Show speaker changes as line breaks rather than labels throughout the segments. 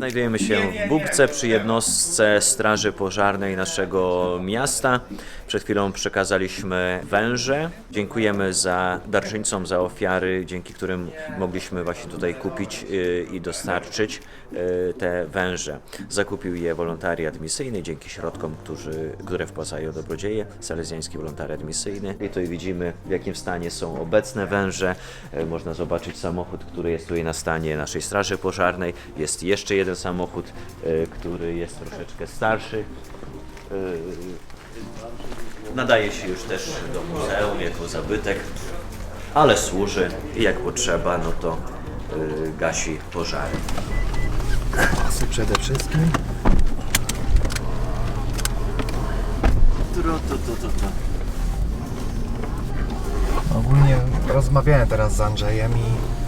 Znajdujemy się w Bubce przy jednostce Straży Pożarnej naszego miasta. Przed chwilą przekazaliśmy węże. Dziękujemy za darczyńcom za ofiary, dzięki którym mogliśmy właśnie tutaj kupić y, i dostarczyć y, te węże. Zakupił je wolontariat misyjny dzięki środkom, którzy, które wpłacają dobrodzieje. Salezjański wolontariat misyjny. I tutaj widzimy w jakim stanie są obecne węże. E, Można zobaczyć samochód, który jest tutaj na stanie naszej Straży Pożarnej. Jest jeszcze jeden samochód, e, który jest troszeczkę starszy. E, Nadaje się już też do muzeum jako zabytek, ale służy i jak potrzeba, no to e, gasi pożary.
Pasy przede wszystkim.
Tro, to, to, to, to.
Ogólnie rozmawiałem teraz z Andrzejem i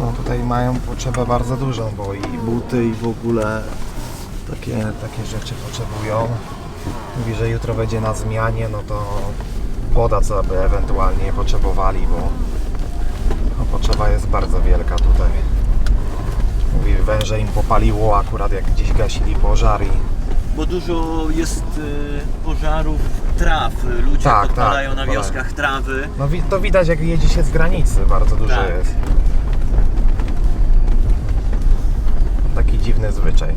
no tutaj mają potrzebę bardzo dużą, bo i buty i w ogóle takie, takie rzeczy potrzebują. Mówi, że jutro będzie na zmianie, no to poda co by ewentualnie potrzebowali, bo no, potrzeba jest bardzo wielka tutaj. Mówi, węże im popaliło akurat jak gdzieś gasili pożar i
Bo dużo jest y, pożarów traw. Ludzie
Tak,
podpalają
tak,
na wioskach trawy.
No to widać jak jedzie się z granicy, bardzo dużo
Tak.
jest. Dziwny zwyczaj.